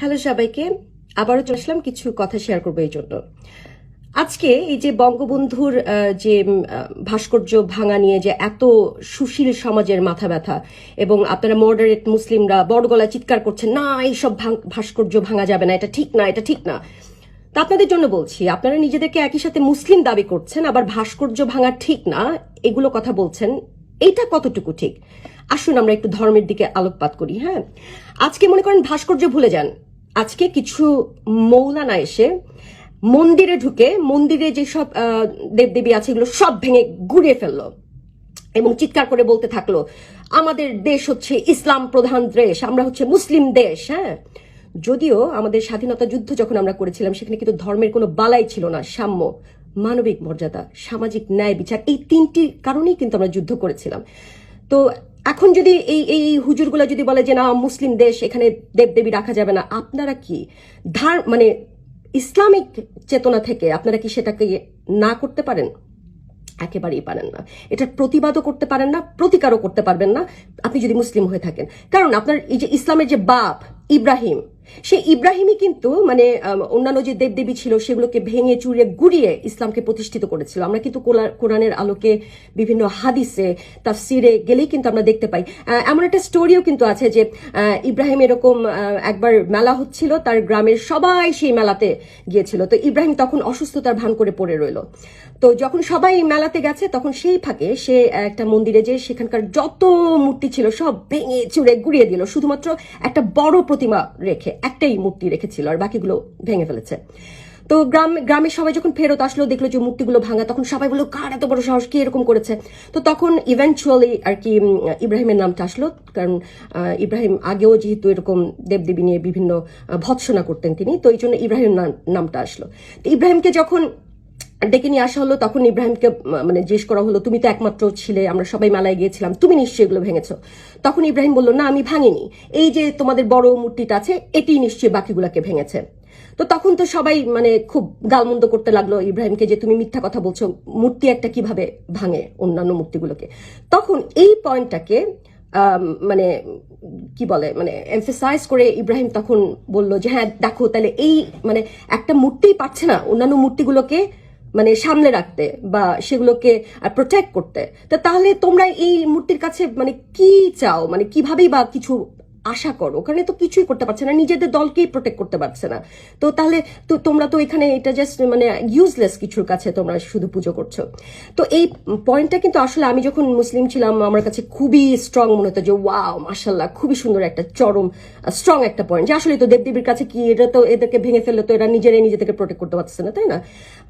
Hello সবাইকে, আবারও চলে আসলাম কিছু কথা শেয়ার করব এই জন্য। আজকে এই যে বঙ্গবন্ধুর যে ভাস্কর্য ভাঙা নিয়ে যে এত সুশীল সমাজের মাথা ব্যথা এবং আপনারা মডারেট মুসলিমরা বড় গলায় চিৎকার করছেন, না, এইসব ভাস্কর্য ভাঙা যাবে না, এটা ঠিক না, এটা ঠিক না। তা আপনাদের জন্য বলছি, আপনারা নিজেদেরকে একই সাথে মুসলিম দাবি করছেন, আবার ভাস্কর্য ভাঙা ঠিক না, এগুলো কথা বলছেন, এইটা কতটুকু ঠিক? আসুন আমরা একটু ধর্মের দিকে আলোকপাত করি হ্যাঁ? আজকে মনে করেন ভাস্কর্য ভুলে যান আজকে কিছু মৌলানা এসে মন্দিরে ঢুকে, মন্দিরে যেসব দেবদেবী আছে, এগুলো সব ভেঙে গুড়িয়ে ফেলল এবং চিৎকার করে বলতে থাকল, আমাদের দেশ হচ্ছে ইসলাম প্রধান দেশ, আমরা হচ্ছে মুসলিম দেশ হ্যাঁ? যদিও আমাদের স্বাধীনতা যুদ্ধ যখন আমরা করেছিলাম, সেখানে কিন্তু ধর্মের কোনো বালাই ছিল না, সাম্য, মানবিক মর্যাদা, সামাজিক ন্যায় বিচার, এই তিনটি কারণেই কিন্তু আমরা যুদ্ধ করেছিলাম। তো এখন যদি এই এই হুজুরগুলো যদি বলে যে না, মুসলিম দেশ, এখানে দেবদেবী রাখা যাবে না, আপনারা কি ধার মানে ইসলামিক চেতনা থেকে আপনারা কি সেটাকে না করতে পারেন? একেবারেই পারেন না। এটার প্রতিবাদও করতে পারেন না, প্রতিকারও করতে পারবেন না, আপনি যদি মুসলিম হয়ে থাকেন। কারণ আপনার এই যে ইসলামের যে বাপ, ইব্রাহিম সেই ইব্রাহিমই কিন্তু মানে অন্যান্য যে দেবদেবী ছিল, সেগুলোকে ভেঙে চুরে গুড়িয়ে ইসলামকে প্রতিষ্ঠিত করেছিল। আমরা কিন্তু কোরআনের আলোকে বিভিন্ন হাদিসে, তাফসিরে গেলেই কিন্তু আমরা দেখতে পাই। এমন একটা স্টোরিও কিন্তু আছে যে ইব্রাহিম এরকম একবার মেলা হচ্ছিল, তার গ্রামের সবাই সেই মেলাতে গিয়েছিল। তো ইব্রাহিম তখন অসুস্থতার ভান করে পড়ে রইল। তো যখন সবাই মেলাতে গেছে, তখন সেই ফাঁকে সে একটা মন্দিরে যে সেখানকার যত মূর্তি ছিল সব ভেঙে চুড়ে গুড়িয়ে দিল। শুধুমাত্র একটা বড় প্রতিমা রেখে একটাই মূর্তি রেখেছিল আর বাকিগুলো ভেঙে ফেলেছে। তো গ্রাম, গ্রামের সবাই যখন ফেরত আসলো, দেখল যে মূর্তিগুলো ভাঙা, তখন সবাই বলল, কার এত বড় সাহস? কি এরকম করেছে? তো তখন ইভেনচুয়ালি আর কি ইব্রাহিমের নামটা আসলো। কারণ ইব্রাহিম আগেও যেহেতু এরকম দেবদেবী নিয়ে বিভিন্ন ভৎসনা করতেন তিনি, তো এই জন্য ইব্রাহিম নামটা আসলো। তো ইব্রাহিমকে যখন ডেকে নিয়ে আসা হলো, তখন ইব্রাহিমকে মানে জিজ্ঞেস করা হলো, তুমি তো একমাত্র ছিলে, আমরা সবাই মেলায় গিয়েছিলাম, তুমি নিশ্চয়ই এগুলো ভেঙেছ? তখন ইব্রাহিম বলল, না, আমি ভাঙিনি। এই যে তোমাদের বড় মূর্তিটা আছে, এটি নিশ্চয়ই বাকিগুলোকে ভেঙেছে। তো তখন তো সবাই মানে খুব গালমন্দ করতে লাগল ইব্রাহিমকে যে, তুমি মিথ্যা কথা বলছো, মূর্তি একটা কীভাবে ভাঙে অন্যান্য মূর্তিগুলোকে? তখন এই পয়েন্টটাকে মানে কি বলে মানে এমফেসাইজ করে ইব্রাহিম তখন বলল যে হ্যাঁ দেখো, তাহলে এই মানে একটা মূর্তিই পারছে না, অন্যান্য মূর্তিগুলোকে মানে সামনে রাখতে বা সেগুলোকে প্রোটেক্ট করতে। তা তাহলে তোমরা এই মূর্তির কাছে মানে কি চাও? মানে কিভাবেই বা কিছু আশা করো? ওখানে তো কিছুই করতে পারছে না, নিজেদের দলকেই প্রোটেক্ট করতে পারছে না। তো তাহলে তো তোমরা তো এখানে এটা জাস্ট মানে ইউজলেস কিছুর কাছে তোমরা শুধু পুজো করছ। তো এই পয়েন্টটা কিন্তু আসলে আমি যখন মুসলিম ছিলাম, আমার কাছে খুবই স্ট্রং মনে হতো যে ওয়াও মাসাল্লাহ খুবই সুন্দর একটা, চরম স্ট্রং একটা পয়েন্ট যে আসলে তো দেবদেবীর কাছে কি, এটা তো এদেরকে ভেঙে ফেললে তো এরা নিজেরাই নিজেদেরকে প্রোটেক্ট করতে পারছে না, তাই না?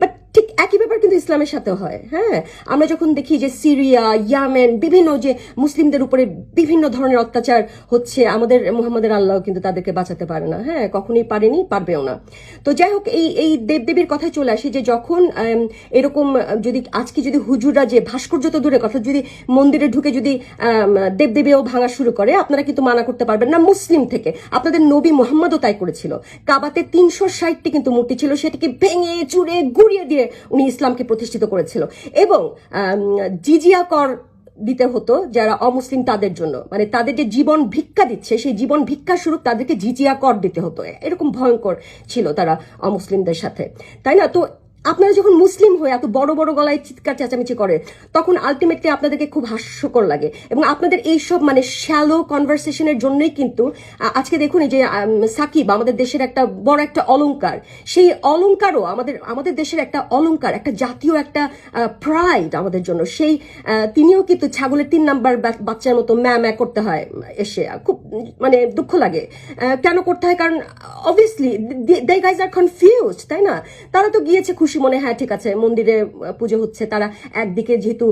বাট ঠিক একই ব্যাপার কিন্তু ইসলামের সাথে হয় হ্যাঁ? আমরা যখন দেখি যে সিরিয়া, ইয়ামেন, বিভিন্ন যে মুসলিমদের উপরে বিভিন্ন ধরনের অত্যাচার হচ্ছে, আমাদের মুহাম্মাদের আল্লাহ কিন্তু তাদেরকে বাঁচাতে পারে না হ্যাঁ? কখনোই পারেনি, পারবেও না। তো যাই হোক, এই এই দেবদেবীর কথায় চলে আসি যে যখন এরকম, যদি আজকে যদি হুজুরা যে ভাস্কর্য তো দূরে কথা, যদি মন্দিরে ঢুকে যদি দেবদেবীও ভাঙা শুরু করে, আপনারা কিন্তু মানা করতে পারবেন না মুসলিম থেকে। আপনাদের নবী মোহাম্মদও তাই করেছিল। কাবাতে তিনশো ষাটটি কিন্তু মূর্তি ছিল, সেটিকে ভেঙে চুড়ে গুড়িয়ে দিয়ে উনি ইসলামকে প্রতিষ্ঠিত করেছিল। এবং জিজিয়া কর দিতে হতো যারা অমুসলিম তাদের জন্য। মানে তাদের যে জীবন ভিক্ষা দিচ্ছে, সেই জীবন ভিক্ষা স্বরূপ তাদেরকে জিজিয়া কর দিতে হতো। এরকম ভয়ঙ্কর ছিল তারা অমুসলিমদের সাথে। তাই না? তো আপনারা যখন মুসলিম হয়ে এত বড় বড় গলায় চিৎকার চেঁচামেচি করে, তখন আলটিমেটলি আপনাদেরকে খুব হাস্যকর লাগে। এবং আপনাদের এইসব মানে শ্যালো কনভারসেশনের জন্যই কিন্তু আজকে দেখুন এই যে সাকিব আমাদের দেশের একটা বড় একটা অলঙ্কার সেই অলংকারও আমাদের আমাদের দেশের একটা অলংকার, একটা জাতীয় একটা প্রাইড আমাদের জন্য। সেই তিনিও কিন্তু ছাগলের তিন নাম্বার বাচ্চার মতো ম্যা ম্যা করতে হয়, এসে। খুব মানে দুঃখ লাগে। কেন করতে হয়? কারণ obviously they guys are confuse তাই না? তারা তো গিয়েছে খুশি মনে হ্যাঁ ঠিক আছে, মন্দিরে পুজো হচ্ছে, তারা একদিকে যেহেতু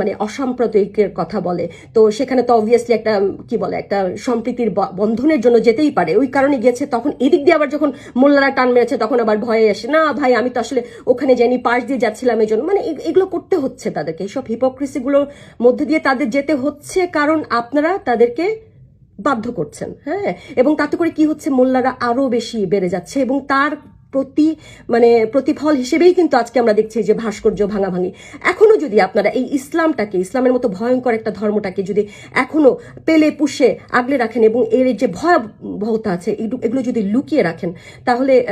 মানে অসাম্প্রদায়িকের কথা বলে, তো সেখানে তো অবভিয়াসলি একটা কি বলে, একটা সম্প্রীতির বন্ধনের জন্য যেতেই পারে, ওই কারণে গেছে, তখন এদিক দিয়ে আবার যখন মোল্লারা টান মেরেছে, তখন আবার ভয়ে আসে না ভাই, আমি তো আসলে ওখানে যাইনি, পাশ দিয়ে যাচ্ছিলাম এই জন্য মানে এগুলো করতে হচ্ছে তাদেরকে, এইসব হিপোক্রেসিগুলোর মধ্যে দিয়ে তাদের যেতে হচ্ছে, কারণ আপনারা তাদেরকে বাধ্য করছেন হ্যাঁ? এবং তাতে করে কি হচ্ছে, মোল্লারা আরও বেশি বেড়ে যাচ্ছে, এবং তার প্রতি মানে প্রতিফল হিসেবেই কিন্তু আজকে আমরা দেখছি যে ভাস্কর্য ভাঙাভাঙি। এখনও যদি আপনারা এই ইসলামটাকে, ইসলামের মতো ভয়ঙ্কর একটা ধর্মটাকে যদি এখনও পেলে, পুষে, আগলে রাখেন এবং এর যে ভয়াবহতা আছে এগুলো- যদি লুকিয়ে রাখেন, তাহলে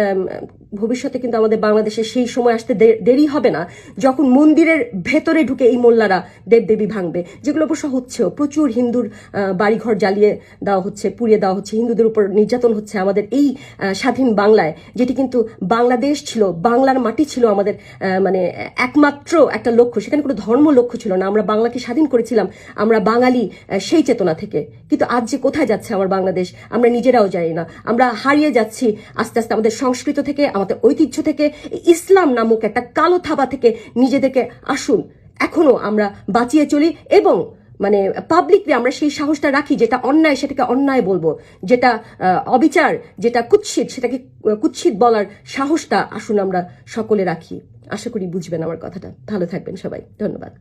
ভবিষ্যতে কিন্তু আমাদের বাংলাদেশে সেই সময় আসতে দেরি হবে না, যখন মন্দিরের ভেতরে ঢুকে এই মোল্লারা দেবদেবী ভাঙবে, যেগুলো অবশ্য হচ্ছেও। প্রচুর হিন্দুর বাড়িঘর জ্বালিয়ে দেওয়া হচ্ছে, পুড়িয়ে দেওয়া হচ্ছে, হিন্দুদের উপর নির্যাতন হচ্ছে আমাদের এই স্বাধীন বাংলায়, যেটি কিন্তু বাংলাদেশ ছিল, বাংলার মাটি ছিল আমাদের মানে একমাত্র একটা লক্ষ্য। সেখানে কোনো ধর্ম লক্ষ্য ছিল না। আমরা বাংলাকে স্বাধীন করেছিলাম, আমরা বাঙালি সেই চেতনা থেকে। কিন্তু আজ যে কোথায় যাচ্ছে আমার বাংলাদেশ, আমরা নিজেরাও জানি না। আমরা হারিয়ে যাচ্ছি আস্তে আস্তে আমাদের সংস্কৃত থেকে, আমাদের ঐতিহ্য থেকে ইসলাম নামক একটা কালো থাবা থেকে নিজেদেরকে আসুন। এখনও আমরা বাঁচিয়ে চলি এবং মানে পাবলিকলি আমরা সেই সাহসটা রাখি যেটা অন্যায়, সেটাকে অন্যায় বলব। যেটা অবিচার, যেটা কুৎসিত, সেটাকে কুৎসিত বলার সাহসটা আসুন আমরা সকলে রাখি। আশা করি বুঝবেন আমার কথাটা। ভালো থাকবেন সবাই। ধন্যবাদ।